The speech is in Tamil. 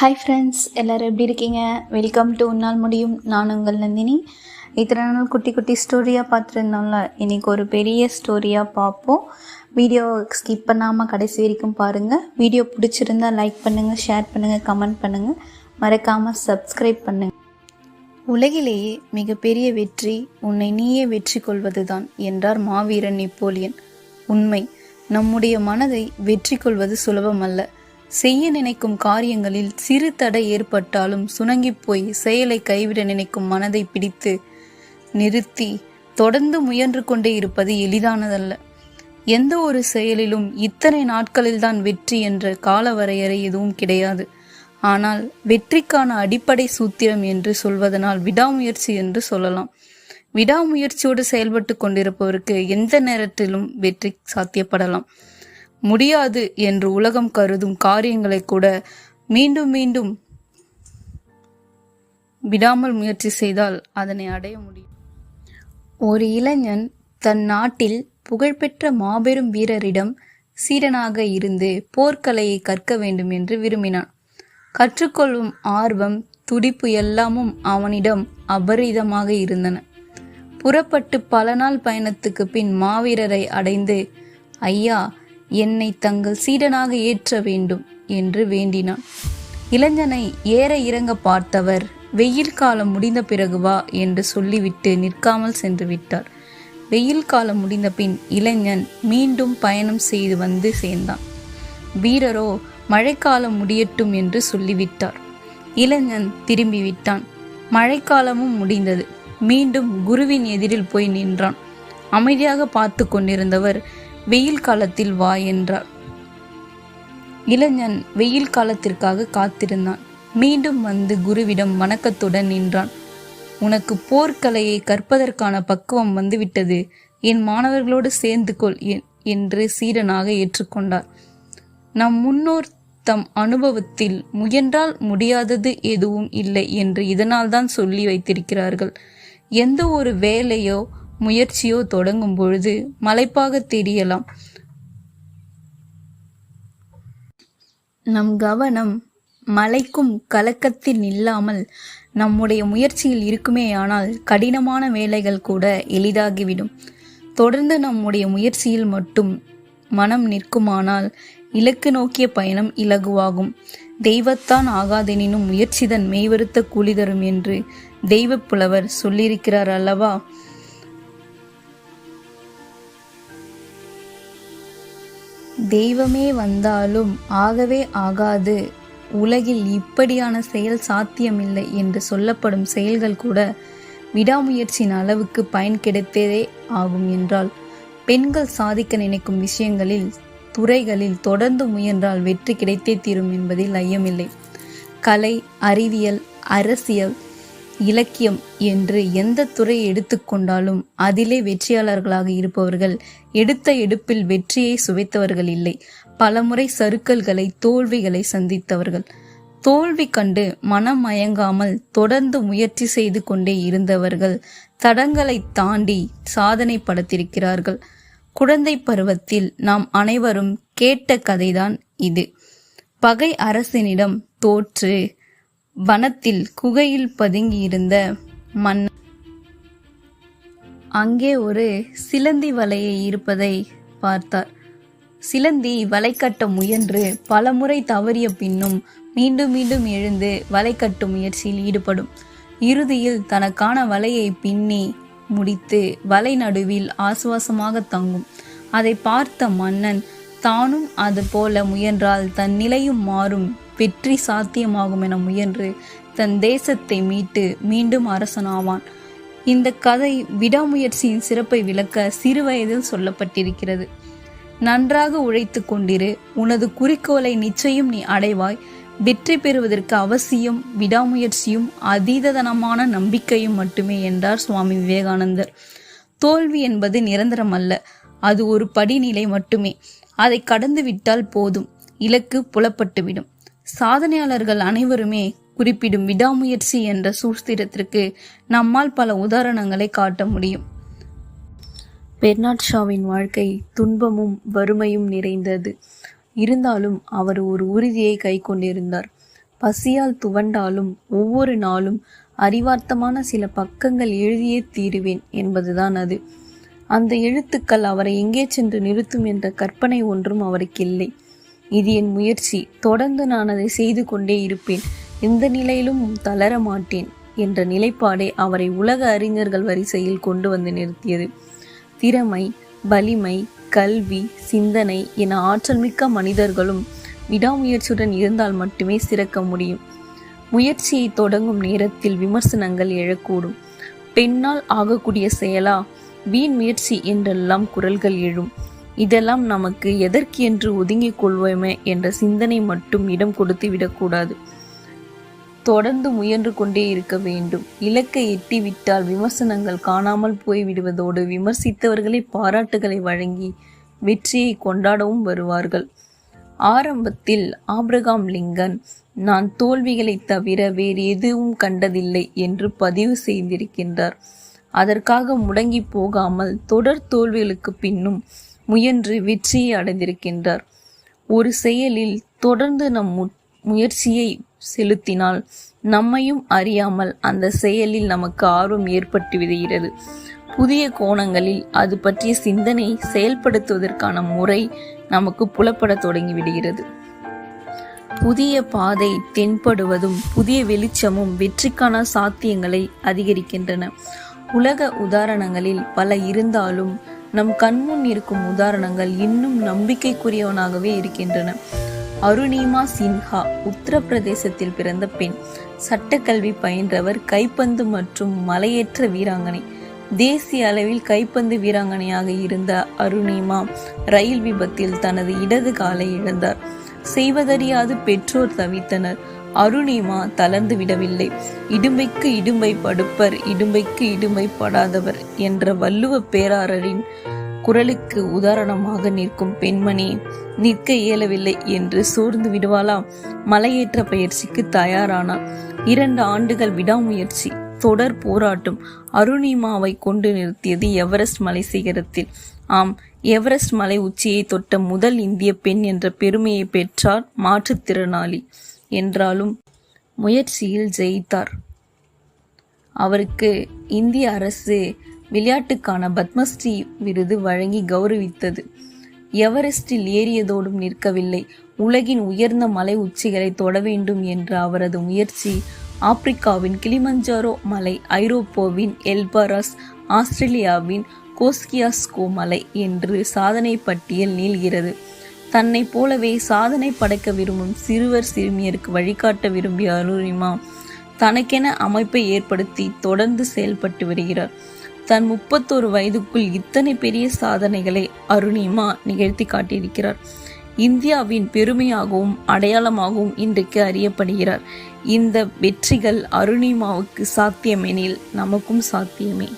ஹாய் ஃப்ரெண்ட்ஸ் எல்லோரும் எப்படி இருக்கீங்க? வெல்கம் டு உன்னால் முடியும். நான் உங்கள் நந்தினி. இத்தனை நாள் குட்டி குட்டி ஸ்டோரியாக பார்த்துருந்தோம்ல இன்றைக்கி ஒரு பெரிய ஸ்டோரியாக பார்ப்போம். வீடியோ ஸ்கிப் பண்ணாமல் கடைசி வரைக்கும் பாருங்கள் வீடியோ பிடிச்சிருந்தா லைக் பண்ணுங்கள் ஷேர் பண்ணுங்கள் கமெண்ட் பண்ணுங்கள் மறக்காமல் சப்ஸ்கிரைப் பண்ணுங்கள் உலகிலேயே மிகப்பெரிய வெற்றி உன்னை நீயே வெற்றி கொள்வது தான் என்றார் மாவீரன் நெப்போலியன். உண்மை நம்முடைய மனதை வெற்றி கொள்வது சுலபமல்ல. செய்ய நினைக்கும் காரியங்களில் சிறு தடை ஏற்பட்டாலும் சுணங்கிப் போய் செயலை கைவிட நினைக்கும் மனதை பிடித்து நிறுத்தி தொடர்ந்து முயன்று கொண்டே இருப்பது எளிதானதல்ல. எந்த ஒரு செயலிலும் இத்தனை நாட்களில்தான் வெற்றி என்ற கால வரையறை எதுவும் கிடையாது. ஆனால் வெற்றிக்கான அடிப்படை சூத்திரம் என்று சொல்வதனால் விடாமுயற்சி என்று சொல்லலாம். விடாமுயற்சியோடு செயல்பட்டு கொண்டிருப்பவருக்கு எந்த நேரத்திலும் வெற்றி சாத்தியப்படலாம். முடியாது என்று உலகம் கருதும் காரியங்களை கூட மீண்டும் மீண்டும் விடாமல் முயற்சி செய்தால் அதனை அடைய முடியும். ஒரு இளைஞன் தன் நாட்டில் புகழ்பெற்ற மாபெரும் வீரரிடம் சீரனாக இருந்து போர்க்கலையை கற்க வேண்டும் என்று விரும்பினான். கற்றுக்கொள்ளும் ஆர்வம் துடிப்பு எல்லாமும் அவனிடம் அபரிதமாக இருந்தன. புறப்பட்டு பல நாள் பயணத்துக்கு பின் மாவீரரை அடைந்து ஐயா என்னை தங்கள் சீடனாக ஏற்ற வேண்டும் என்று வேண்டினான். இளைஞனை ஏற இறங்க பார்த்தவர் வெயில் காலம் முடிந்த பிறகு வா என்று சொல்லிவிட்டு நிற்காமல் சென்று விட்டார். வெயில் காலம் முடிந்த பின் இளைஞன் மீண்டும் பயணம் செய்து வந்து சேர்ந்தான். வீரரோ மழைக்காலம் முடியட்டும் என்று சொல்லிவிட்டார். இளைஞன் திரும்பி விட்டான் மழைக்காலமும் முடிந்தது. மீண்டும் குருவின் எதிரில் போய் நின்றான். அமைதியாக பார்த்து கொண்டிருந்தவர் வெயில் காலத்தில் வா என்றார் இளைஞன் வெயில் காலத்திற்காக காத்திருந்தான். மீண்டும் வந்து குருவிடம் வணக்கத்துடன் நின்றான். உனக்கு போர்க்கலையை கற்பதற்கான பக்குவம் வந்துவிட்டது. என் மாணவர்களோடு சேர்ந்து கொள் என்று சீடனாக ஏற்றுக்கொண்டார். நம் முன்னோர் தம் அனுபவத்தில் முயன்றால் முடியாதது எதுவும் இல்லை என்று இதனால்தான் சொல்லி வைத்திருக்கிறார்கள். எந்த ஒரு வேலையோ முயற்சியோ தொடங்கும் பொழுது மலைப்பாக தெரியலாம் நம் கவனம் மலைக்கும் கலக்கத்தில் இல்லாமல் நம்முடைய முயற்சியில் இருக்குமேயானால் கடினமான வேலைகள் கூட எளிதாகிவிடும். தொடர்ந்து நம்முடைய முயற்சியில் மட்டும் மனம் நிற்குமானால் இலக்கு நோக்கிய பயணம் இலகுவாகும். தெய்வத்தான் ஆகாதெனினும் முயற்சிதன் மெய்வருத்த கூலி தரும் என்று தெய்வப் புலவர் சொல்லியிருக்கிறார் அல்லவா? தெய்வமே வந்தாலும் ஆகவே ஆகாது. உலகில் இப்படியான செயல் சாத்தியமில்லை என்று சொல்லப்படும் செயல்கள் கூட விடாமுயற்சியின் அளவுக்கு பயன் கிடைத்ததே ஆகும் என்றால் பெண்கள் சாதிக்க நினைக்கும் விஷயங்களில் துறைகளில் தொடர்ந்து முயன்றால் வெற்றி கிடைத்தே தீரும் என்பதில் ஐயமில்லை. கலை அறிவியல் அரசியல் இலக்கியம் என்று எந்த துறையை எடுத்துக்கொண்டாலும் அதிலே வெற்றியாளர்களாக இருப்பவர்கள் எடுத்த எடுப்பில் வெற்றியை சுவைத்தவர்கள் இல்லை. பலமுறை சறுக்கல்களை தோல்விகளை சந்தித்தவர்கள். தோல்வி கண்டு மனம் மயங்காமல் தொடர்ந்து முயற்சி செய்து கொண்டே இருந்தவர்கள் தடங்களை தாண்டி சாதனை படுத்திருக்கிறார்கள். குழந்தை பருவத்தில் நாம் அனைவரும் கேட்ட கதைதான் இது. பகை அரசனிடம் தோற்று வனத்தில் குகையில் பதுங்கியிருந்த மன்னன் அங்கே ஒரு சிலந்தி வலையை இருப்பதை பார்த்தார். சிலந்தி வலை கட்ட முயன்று பலமுறை தவறிய பின்னும் மீண்டும் மீண்டும் எழுந்து வலை கட்டும் முயற்சியில் ஈடுபடும். இறுதியில் தனக்கான வலையை பின்னி முடித்து வலை நடுவில் ஆசுவாசமாக தங்கும். அதை பார்த்த மன்னன் தானும் அது போல முயன்றால் தன் நிலையும் மாறும் வெற்றி சாத்தியமாகும் என முயன்று தன் தேசத்தை மீட்டு மீண்டும் அரசனாவான். இந்த கதை விடாமுயற்சியின் சிறப்பை விளக்க சிறுவயதில் சொல்லப்பட்டிருக்கிறது. நன்றாக உழைத்து கொண்டிரு உனது குறிக்கோளை நிச்சயம் நீ அடைவாய். வெற்றி பெறுவதற்கு அவசியம் விடாமுயற்சியும் அதீததனமான நம்பிக்கையும் மட்டுமே என்றார் சுவாமி விவேகானந்தர். தோல்வி என்பது நிரந்தரம் அல்ல அது ஒரு படிநிலை மட்டுமே. அதை கடந்து விட்டால் போதும் இலக்கு புலப்பட்டுவிடும். சாதனையாளர்கள் அனைவருமே குறிப்பிடும் விடாமுயற்சி என்ற சூஸ்திரத்திற்கு நம்மால் பல உதாரணங்களை காட்ட முடியும். பெர்னாட் ஷாவின் வாழ்க்கை துன்பமும் வறுமையும் நிறைந்தது. இருந்தாலும் அவர் ஒரு உறுதியை கை கொண்டிருந்தார். பசியால் துவண்டாலும் ஒவ்வொரு நாளும் அறிவார்த்தமான சில பக்கங்கள் எழுதியே தீருவேன் என்பதுதான் அது. அந்த எழுத்துக்கள் அவரை எங்கே சென்று நிறுத்தும் என்ற கற்பனை ஒன்றும் அவருக்கு இல்லை இது என் முயற்சி. தொடர்ந்து நான் அதை செய்து கொண்டே இருப்பேன். எந்த நிலையிலும் தளர மாட்டேன் என்ற நிலைப்பாடே அவரை உலக அறிஞர்கள் வரிசையில் கொண்டு வந்து நிறுத்தியது. திறமை வலிமை கல்வி சிந்தனை என ஆற்றல் மிக்க மனிதர்களும் விடாமுயற்சியுடன் இருந்தால் மட்டுமே சிறக்க முடியும். முயற்சியை தொடங்கும் நேரத்தில் விமர்சனங்கள் எழக்கூடும். பெண்ணால் ஆகக்கூடிய செயலா? வீண் முயற்சி என்றெல்லாம் குரல்கள் எழும். இதெல்லாம் நமக்கு எதற்கு என்று ஒதுங்கிக் கொள்வோமே என்ற சிந்தனை மட்டும் இடம் கொடுத்து விடக்கூடாது. தொடர்ந்து முயன்று கொண்டே இருக்க வேண்டும். இலக்கை எட்டிவிட்டால் விமர்சனங்கள் காணாமல் போய்விடுவதோடு விமர்சித்தவர்களை பாராட்டுகளை வழங்கி வெற்றியை கொண்டாடவும் வருவார்கள். ஆரம்பத்தில் ஆப்ரகாம் லிங்கன் நான் தோல்விகளை தவிர வேறு எதுவும் கண்டதில்லை என்று பதிவு செய்திருக்கின்றார். அதற்காக முடங்கி போகாமல் தொடர் தோல்விகளுக்கு பின்னும் முயன்று வெற்றியை அடைந்திருக்கின்றார். ஒரு செயலில் தொடர்ந்து நம் மு- முயற்சியை செலுத்தினால் நம்மையும் அறியாமல் அந்த செயலில் நமக்கு ஆர்வம் ஏற்பட்டு விடுகிறது. புதிய கோணங்களில் அது பற்றிய சிந்தனை செயல்படுத்துவதற்கான முறை நமக்கு புலப்படத் தொடங்கிவிடுகிறது புதிய பாதை தென்படுவதும் புதிய வெளிச்சமும் வெற்றிக்கான சாத்தியங்களை அதிகரிக்கின்றன. உலக உதாரணங்களில் பல இருந்தாலும் நம் கண்முன் இருக்கும் உதாரணங்கள் இன்னும் நம்பிக்கைக்குரியவனாகவே இருக்கின்றன. அருணிமா சின்ஹா உத்தரப்பிரதேசத்தில் பிறந்த பெண். சட்டக்கல்வி பயின்றவர் கைப்பந்து மற்றும் மலையேற்ற வீராங்கனை. தேசிய அளவில் கைப்பந்து வீராங்கனையாக இருந்த அருணிமா ரயில் விபத்தில் தனது இடது காலை இழந்தார். செய்வதறியாது பெற்றோர் தவித்தனர். அருணிமா தளர்ந்து விடவில்லை. இடுமைக்கு இடுமை படுப்பர் இடும்பைக்கு இடுமை படாதவர் என்ற வள்ளுவ பேராரரின் குரலுக்கு உதாரணமாக நிற்கும் பெண்மணி நிற்க இயலவில்லை என்று சோர்ந்து விடுவாளா? மலையேற்ற பயிற்சிக்கு தயாரானார் இரண்டு ஆண்டுகள் விடாமுயற்சி தொடர் போராட்டம் அருணிமாவை கொண்டு நிறுத்தியது எவரெஸ்ட் மலை சிகரத்தில். ஆம் எவரெஸ்ட் மலை உச்சியை தொட்ட முதல் இந்திய பெண் என்ற பெருமையை பெற்றார் மாற்றுத்திறனாளி. என்றாலும் முயற்சியில் ஜெயித்தார். அவருக்கு இந்திய அரசு விளையாட்டுக்கான பத்மஸ்ரீ விருது வழங்கி கௌரவித்தது. எவரெஸ்டில் ஏறியதோடும் நிற்கவில்லை. உலகின் உயர்ந்த மலை உச்சிகளை தொட வேண்டும் என்ற அவரது முயற்சி ஆப்பிரிக்காவின் கிளிமஞ்சாரோ மலை ஐரோப்பாவின் எல்பராஸ் ஆஸ்திரேலியாவின் கோஸ்கியாஸ்கோ மலை என்று சாதனை பட்டியல் நீள்கிறது. தன்னைப் போலவே சாதனை படைக்க விரும்பும் சிறுவர் சிறுமியருக்கு வழிகாட்ட விரும்பிய அருணிமா தனக்கென அமைப்பை ஏற்படுத்தி தொடர்ந்து செயல்பட்டு வருகிறார். தன் முப்பத்தோரு வயதுக்குள் இத்தனை பெரிய சாதனைகளை அருணிமா நிகழ்த்தி காட்டியிருக்கிறார். இந்தியாவின் பெருமையாகவும் அடையாளமாகவும் இன்றைக்கு அறியப்படுகிறார். இந்த வெற்றிகள் அருணிமாவுக்கு சாத்தியமெனில் நமக்கும் சாத்தியமே.